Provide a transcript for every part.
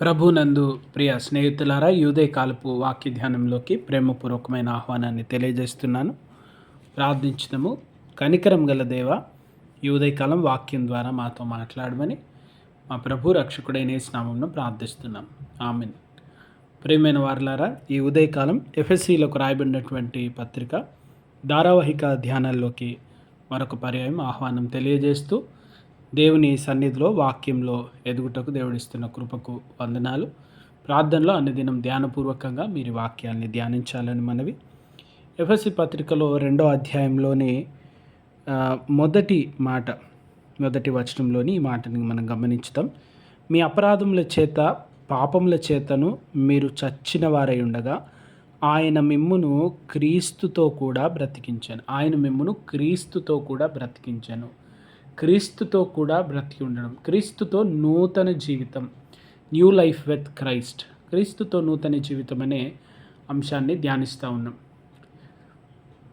ప్రభునందు ప్రియ స్నేహితులారా యూదయ కాలపు వాక్య ధ్యానంలోకి ప్రేమపూర్వకమైన ఆహ్వానాన్ని తెలియజేస్తున్నాను. ప్రార్థించడము కనికరం గల దేవ యూదయకాలం వాక్యం ద్వారా మాతో మాట్లాడమని మా ప్రభు రక్షకుడైన స్నామంను ప్రార్థిస్తున్నాం. ఆమెన్. ప్రియమైన వారులారా ఈ ఉదయకాలం ఎఫ్ఎస్సిలకు రాయబడినటువంటి పత్రిక ధారావాహిక ధ్యానాల్లోకి మరొక పర్యాయం ఆహ్వానం తెలియజేస్తూ దేవుని సన్నిధిలో వాక్యంలో ఎదుగుటకు దేవుడిస్తున్న కృపకు వందనాలు. ప్రార్థనలో దినం ధ్యానపూర్వకంగా మీరు వాక్యాన్ని ధ్యానించాలని మనవి. ఎఫ్ఎస్సి పత్రికలో రెండో అధ్యాయంలోని మొదటి మాట మొదటి వచనంలోని ఈ మాటని మనం గమనించుతాం. మీ అపరాధముల చేత పాపముల చేతను మీరు చచ్చిన వారై ఉండగా ఆయన మిమ్మును క్రీస్తుతో కూడా బ్రతికించాను. ఆయన మిమ్మును క్రీస్తుతో కూడా బ్రతికించాను. క్రీస్తుతో కూడా బ్రతికి ఉండడం. క్రీస్తుతో నూతన జీవితం. New life with Christ. క్రీస్తుతో నూతన జీవితం అనే అంశాన్ని ధ్యానిస్తూ ఉన్నాం.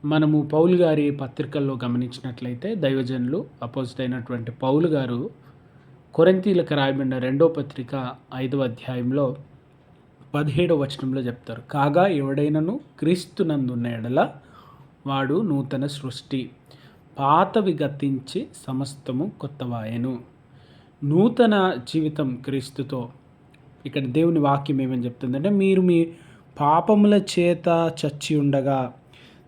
మనము పౌలు గారి పత్రికల్లో గమనించినట్లయితే దైవజనులు అపోజిట్ అయినటువంటి పౌలు గారు కొరంతీలకు రాయబడిన రెండో పత్రిక ఐదవ అధ్యాయంలో పదిహేడవ వచనంలో చెప్తారు. కాగా ఎవడైనను క్రీస్తునందున్న ఎడల వాడు నూతన సృష్టి. పాతవి గతించి సమస్తము కొత్తవాయను. నూతన జీవితం క్రీస్తుతో ఇక్కడ దేవుని వాక్యం ఏమని చెప్తుందంటే మీరు మీ పాపముల చేత చచ్చి ఉండగా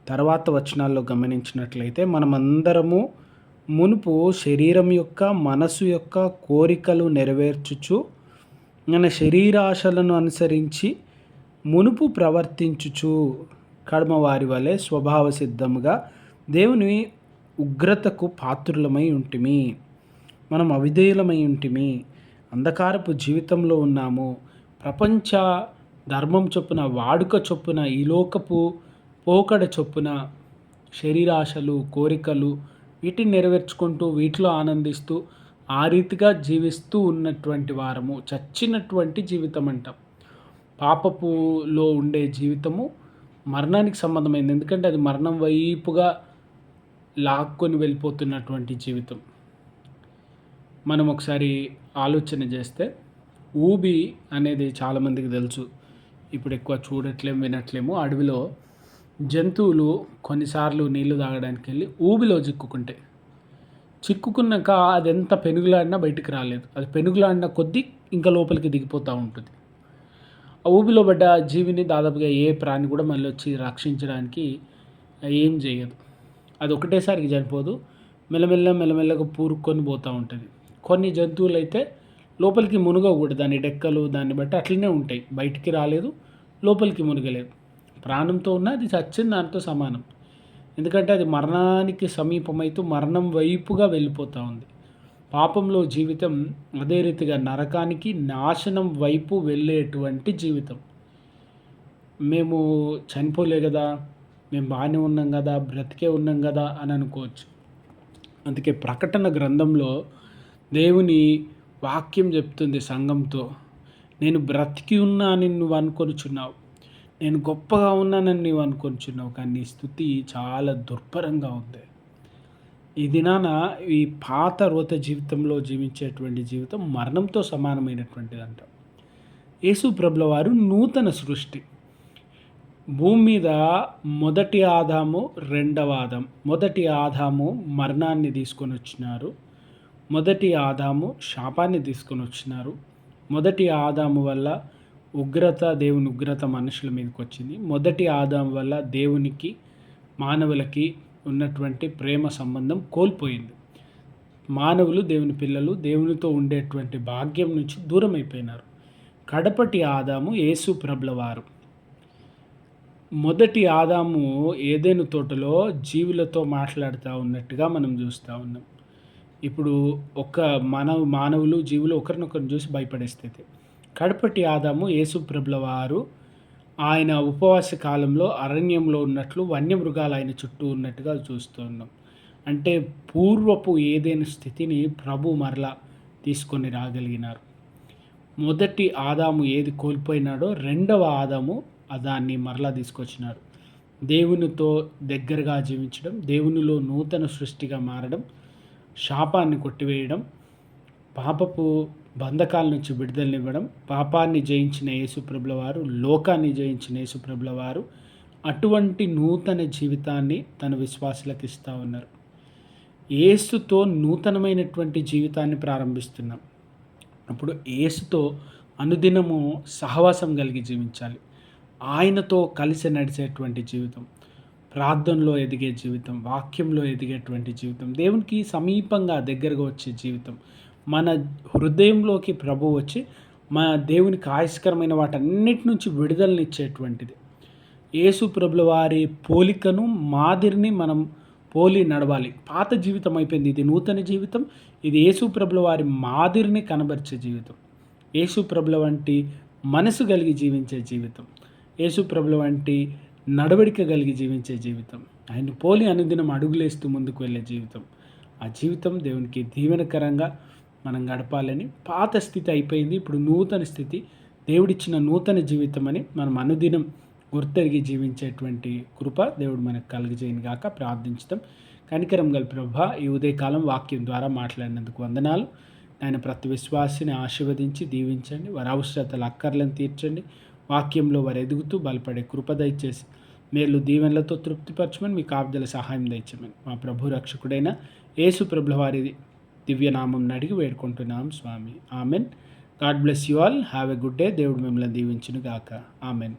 తర్వాత వచనాల్లో గమనించినట్లయితే మనమందరము మునుపు శరీరం యొక్క మనసు యొక్క కోరికలు నెరవేర్చుచు మన శరీరాశలను అనుసరించి మునుపు ప్రవర్తించుచు కడమవారి వలె స్వభావ సిద్ధముగా దేవుని ఉగ్రతకు పాత్రులమై ఉంటిమి. మనం అవిధేయులమై ఉంటిమి. అంధకారపు జీవితంలో ఉన్నాము. ప్రపంచ ధర్మం చొప్పున వాడుక చొప్పున ఈ లోకపు పోకడ చొప్పున శరీరాశలు కోరికలు వీటిని నెరవేర్చుకుంటూ వీటిలో ఆనందిస్తూ ఆ రీతిగా జీవిస్తూ ఉన్నటువంటి వారము చచ్చినటువంటి జీవితం అంటాం పాపపులో ఉండే జీవితము మరణానికి సంబంధమైంది. ఎందుకంటే అది మరణం వైపుగా లాక్కొని వెళ్ళిపోతున్నటువంటి జీవితం. మనం ఒకసారి ఆలోచన చేస్తే ఊబి అనేది చాలామందికి తెలుసు. ఇప్పుడు ఎక్కువ చూడట్లేము వినట్లేము. అడవిలో జంతువులు కొన్నిసార్లు నీళ్ళు తాగడానికి వెళ్ళి ఊబిలో చిక్కుకుంటాయి. చిక్కుకున్నాక అది ఎంత పెనుగులాడినా బయటికి రాలేదు. అది పెనుగులాడిన కొద్దీ ఇంకా లోపలికి దిగిపోతూ ఉంటుంది. ఆ ఊబిలో పడ్డ జీవిని దాదాపుగా ఏ ప్రాణి కూడా మళ్ళీ వచ్చి రక్షించడానికి ఏం చేయదు. అది ఒకటేసారికి చనిపోదు మెల్లమెల్ల మెల్లమెల్లగా పూరుకొని పోతూ ఉంటుంది. కొన్ని జంతువులు అయితే లోపలికి మునగకూడదు. దాని డెక్కలు దాన్ని బట్టి అట్లనే ఉంటాయి. బయటికి రాలేదు లోపలికి మునగలేదు. ప్రాణంతో ఉన్న అది చచ్చిన దానితో సమానం. ఎందుకంటే అది మరణానికి సమీపమైతూ మరణం వైపుగా వెళ్ళిపోతూ ఉంది. పాపంలో జీవితం అదే రీతిగా నరకానికి నాశనం వైపు వెళ్ళేటువంటి జీవితం. మేము చనిపోలే కదా. మేము బాగానే ఉన్నాం కదా బ్రతికే ఉన్నాం కదా అని అనుకోవచ్చు. అందుకే ప్రకటన గ్రంథంలో దేవుని వాక్యం చెప్తుంది సంఘంతో నేను బ్రతికి ఉన్నానని నువ్వు అనుకొనిచున్నావు. నేను గొప్పగా ఉన్నానని నువ్వు అనుకొనిచున్నావు. కానీ నీ స్థుతి చాలా దుర్భరంగా ఉంది. ఈ దినాన ఈ పాత రోత జీవితంలో జీవించేటువంటి జీవితం మరణంతో సమానమైనటువంటిది అంట యేసు ప్రభుల వారు నూతన సృష్టి. భూమి మీద మొదటి ఆదాము రెండవ ఆదాం. మొదటి ఆదాము మరణాన్ని తీసుకొని వచ్చినారు. మొదటి ఆదాము శాపాన్ని తీసుకొని వచ్చినారు. మొదటి ఆదాము వల్ల ఉగ్రత దేవుని ఉగ్రత మనుషుల మీదకి వచ్చింది. మొదటి ఆదాము వల్ల దేవునికి మానవులకి ఉన్నటువంటి ప్రేమ సంబంధం కోల్పోయింది. మానవులు దేవుని పిల్లలు దేవునితో ఉండేటువంటి భాగ్యం నుంచి దూరం అయిపోయినారు కడపటి ఆదాము యేసు ప్రభుల వారు. మొదటి ఆదాము ఏదైనా తోటలో జీవులతో మాట్లాడుతూ ఉన్నట్టుగా మనం చూస్తూ ఉన్నాం. ఇప్పుడు ఒక మానవ మానవులు జీవులు ఒకరినొకరిని చూసి భయపడే స్థితి కడపటి ఆదాము యేసుప్రభుల వారు ఆయన ఉపవాస కాలంలో అరణ్యంలో ఉన్నట్లు వన్యమృగాలు ఆయన చుట్టూ ఉన్నట్టుగా చూస్తున్నాం అంటే పూర్వపు ఏదైనా స్థితిని ప్రభు మరలా తీసుకొని రాగలిగినారు. మొదటి ఆదాము ఏది కోల్పోయినాడో రెండవ ఆదాము దాన్ని మరలా తీసుకొచ్చినాడు దేవునితో దగ్గరగా జీవించడం దేవునిలో నూతన సృష్టిగా మారడం శాపాన్ని కొట్టివేయడం పాపపు బంధకాల నుంచి విడుదలనివ్వడం పాపాన్ని జయించిన యేసుప్రభుల వారు లోకాన్ని జయించిన యేసుప్రభుల వారు అటువంటి నూతన జీవితాన్ని తన విశ్వాసులకు ఇస్తూ ఉన్నారు. ఏసుతో నూతనమైనటువంటి జీవితాన్ని ప్రారంభిస్తున్నాం. అప్పుడు ఏసుతో అనుదినము సహవాసం కలిగి జీవించాలి. ఆయనతో కలిసి నడిచేటువంటి జీవితం ప్రార్థనలో ఎదిగే జీవితం వాక్యంలో ఎదిగేటువంటి జీవితం దేవునికి సమీపంగా దగ్గరగా వచ్చే జీవితం మన హృదయంలోకి ప్రభు వచ్చి మన దేవునికి ఆయస్కరమైన వాటన్నిటి నుంచి విడుదలనిచ్చేటువంటిది యేసు ప్రభుల వారి పోలికను మాదిరిని మనం పోలి నడవాలి. పాత జీవితం అయిపోయింది. ఇది నూతన జీవితం. ఇది యేసు ప్రభుల వారి మాదిరిని కనబరిచే జీవితం. యేసు ప్రభుల వంటి మనసు కలిగి జీవించే జీవితం. యేసుప్రభుల వంటి నడవడిక కలిగి జీవించే జీవితం. ఆయన పోలి అనుదినం అడుగులేస్తూ ముందుకు వెళ్ళే జీవితం. ఆ జీవితం దేవునికి దీవెనకరంగా మనం గడపాలని పాత స్థితి అయిపోయింది. ఇప్పుడు నూతన స్థితి దేవుడిచ్చిన నూతన జీవితం అని మనం అనుదినం గుర్తెరిగి జీవించేటువంటి కృప దేవుడు మనకు కలుగజేయని గాక ప్రార్థించడం కనికరం గల ప్రభ ఈ ఉదయకాలం వాక్యం ద్వారా మాట్లాడినందుకు వందనాలు. ఆయన ప్రతి విశ్వాసిని ఆశీర్వదించి దీవించండి. వారి అవసరతలు అక్కర్లను తీర్చండి. వాక్యంలో వారు ఎదుగుతూ బలపడే కృప దయచేసి మేలు దీవెనలతో తృప్తిపరచమని మీ కాపుదల సహాయం దయచమని మా ప్రభు రక్షకుడైన యేసు ప్రభుల వారి దివ్యనామం అడిగి వేడుకుంటున్నాం స్వామి. Amen. God bless you all. Have a good day. దేవుడు మిమ్మల్ని దీవించును గాక ఆమెన్.